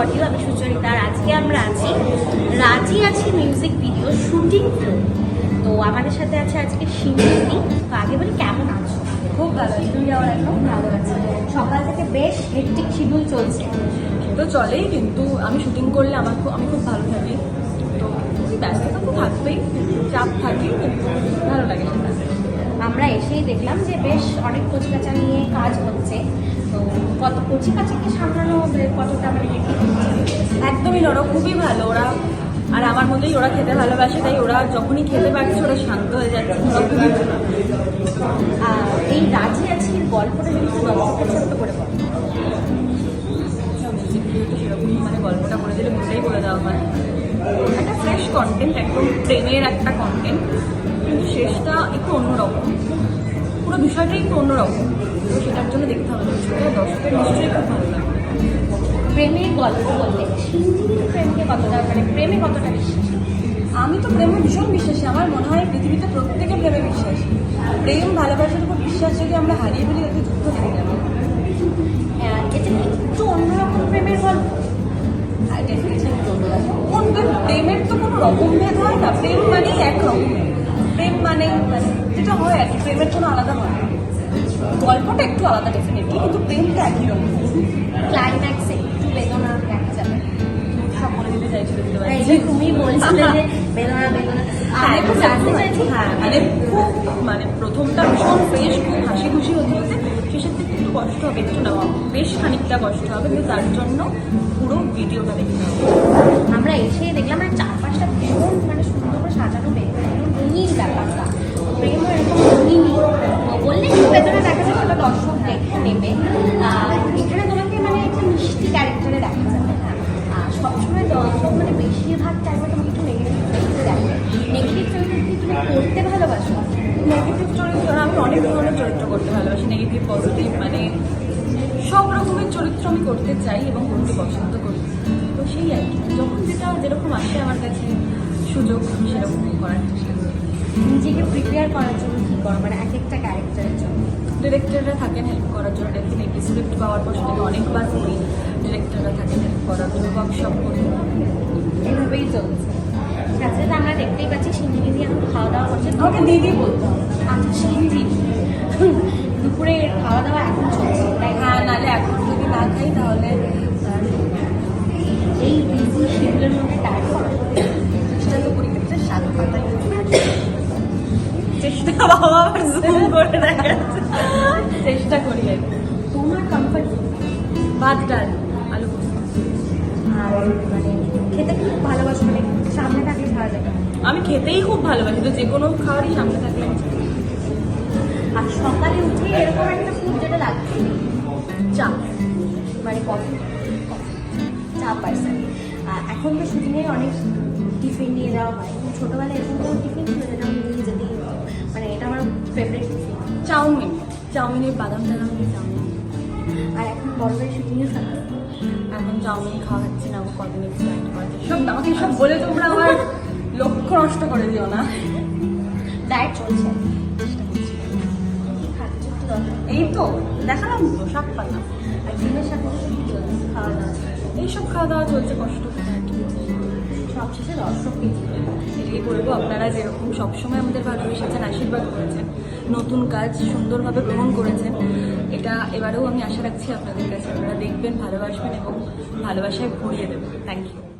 Audio আমি সুচরিতা আর আজকে আমরা আছি। রাজি আছি মিউজিক ভিডিও শুটিং তো আমাদের সাথে আছে আজকে শিবলি তো আগে বলি কেমন আছো? খুব ভালো তুমি যাওয়ার একদম ভালো আছে। সকাল থেকে বেশ হেক্টিক শিডিউল চলছে। তো চলেই কিন্তু আমি শুটিং করলে আমার খুব আমি খুব ভালো থাকি। তো ব্যস্ততা তো থাকবেই চাপ থাকে কিন্তু ভালো লাগে সেটা। আমরা এসেই দেখলাম যে বেশ অনেক কচিকাচা নিয়ে কাজ হচ্ছে। তো কত কচিকাচাকে সামলানো বে- কতটা মানে? একদমই নরো খুবই ভালো ওরা আর আমার মতোই ওরা খেতে ভালোবাসে তাই ওরা যখনই খেতে পারছে ওরা শান্ত হয়ে যাচ্ছে। এই রাজি আছি গল্পটা যদি দর্শকদের ছোট্ট করে বলো। সেরকমই মানে গল্পটা করে দিলে মোটেই বলে দেওয়া হয় একটা ফ্রেশ কন্টেন্ট একদম প্রেমের একটা কন্টেন্ট কিন্তু শেষটা একটু অন্যরকম। পুরো বিষয়টাই একটু অন্যরকম। তো সেটার জন্য দেখতে হবে সেটা দর্শকের নিশ্চয়ই খুব ভালো লাগবে। প্রেমের গল্প সিন্ধির প্রেমকে কতটা মানে প্রেমে কতটা বিশ্বাস? আমি তো প্রেমে ভীষণ বিশ্বাসী। আমার মনে হয় পৃথিবীতে প্রত্যেকে প্রেমে বিশ্বাসী। প্রেম ভালোবাসার উপর বিশ্বাস যদি আমরা হারিয়ে ফেলি তাতে যুদ্ধ লেগে যাবে। আহ, এটা একটু অন্যরকম প্রেমের গল্প। কোন প্রেমের তো কোনো রকম ভেদ হয় না। প্রেম মানেই এক রকম। প্রেম মানে যেটা হয় আর কি প্রেমের জন্য আলাদা হয়। গল্পটা একটু আলাদা ডেফিনেটলি কিন্তু প্রেমটা একই রকম। ক্লাইম্যাক্সে একটু বেদনা দেখা যাবে। সব বলে দিতে চাইছি দেখতে এই পাচ্ছি যে তুমি বলছিলে যে বেদনা বেদনা। চাইছি হ্যাঁ মানে খুব মানে প্রথমটা ভীষণ ফ্রেশ খুব হাসি খুশি হতে হতে শেষের দিকে একটু কষ্ট হবে একটু না বেশ খানিকটা কষ্ট হবে কিন্তু তার জন্য পুরো ভিডিওটা দেখতে হবে আমরা এসে দেখলাম মানে চারপাশটা ভীষণ মানে সুন্দর করে সাজানো বেশ রঙিন ব্যাপারটা প্রেমও এরকম রঙিনই তো বললে একটু বেদনা দেখা যাবে সেটা দর্শক দেখে নেবে। আর এখানে তোমাকে মানে একটা মিষ্টি ক্যারেক্টারে দেখা যাবে সবসময় দর্শক মানে বেশিরভাগ টাইমে তোমাকে একটু নেগেটিভ চরিত্রে দেখে। নেগেটিভ চরিত্র কি তুমি করতে ভালোবাসো? নেগেটিভ চরিত্র আমি অনেক ধরনের চরিত্র করতে ভালোবাসি। নেগেটিভ পজিটিভ মানে সব রকমের চরিত্র আমি করতে চাই এবং করতে পছন্দ করি। তো সেই আর কি। যখন যেটা যেরকম আসে আমার কাছে সুযোগ আমি সেরকমই করার চেষ্টা করি। নিজেকে প্রিপেয়ার করার জন্য কি করো? মানে এক একটা ক্যারেক্টারের জন্য ডিরেক্টররা থাকেন হেল্প করার জন্য। ডেফিনেটলি স্ক্রিপ্ট পাওয়ার পর সেটাকে অনেকবার করি। ডিরেক্টররা থাকেন হেল্প করার জন্য ওয়ার্কশপ করি। এভাবেই চলছে। ঠিক আমরা দেখতেই পাচ্ছি সিন্ধি দিদি এখন খাওয়া দাওয়া করছে। আমাকে দিদি বলতে। আচ্ছা সিন্ধি। দুপুরে খাওয়া দাওয়া এখন চলছে তাই হ্যাঁ নাহলে এখন যদি না খাই তাহলে এই বিজি শিডিউলের মধ্যে টাইম চেষ্টা তো করি পাতাই চেষ্টা বাবা আবার জুম করে দেখাচ্ছে চেষ্টা করি আর। তোমার কমফর্ট ভাত ডাল আলু আর মানে খেতে খুব ভালোবাসো মানে সামনে থাকলে ছাড়া যাবে আমি খেতেই খুব ভালোবাসি তো যে কোনো খাবারই সামনে থাকলে আর সকালে উঠে এরকম একটা ফুড যেটা লাগছে চা মানে কফি চা পার্সেল। এখন তো শুটিংয়ে অনেক টিফিন নিয়ে যাওয়া হয় ছোটোবেলায় এরকম টিফিন ছিল যেটা আমি নিয়ে যেতেই মানে এটা আমার ফেভারিট টিফিন। চাউমিন। চাউমিনের বাদাম টাদাম দিয়ে চাউমিন আর এখন বড় বড় শুটিংয়ে থাকে। এখন চাউমিন খাওয়া হচ্ছে না আমার কদিন এক্সপ্লাইন সব আমাকে সব বলে তোমরা আমার লক্ষ্য নষ্ট করে দিও না। ডায়েট চলছে। এই তো দেখালাম তো সব পাতা আর ডিমের সাথে খাওয়া দাওয়া এইসব খাওয়া দাওয়া চলছে কষ্ট সবশেষে দর্শককে এটাই বলব আপনারা যেরকম সবসময় আমাদের ভালোবেসেছেন আশীর্বাদ করেছেন, নতুন কাজ সুন্দরভাবে গ্রহণ করেছেন, এটা এবারেও আমি আশা রাখছি আপনাদের কাছে। আপনারা দেখবেন, ভালোবাসবেন এবং ভালোবাসায় ঘুরিয়ে দেবেন থ্যাংক ইউ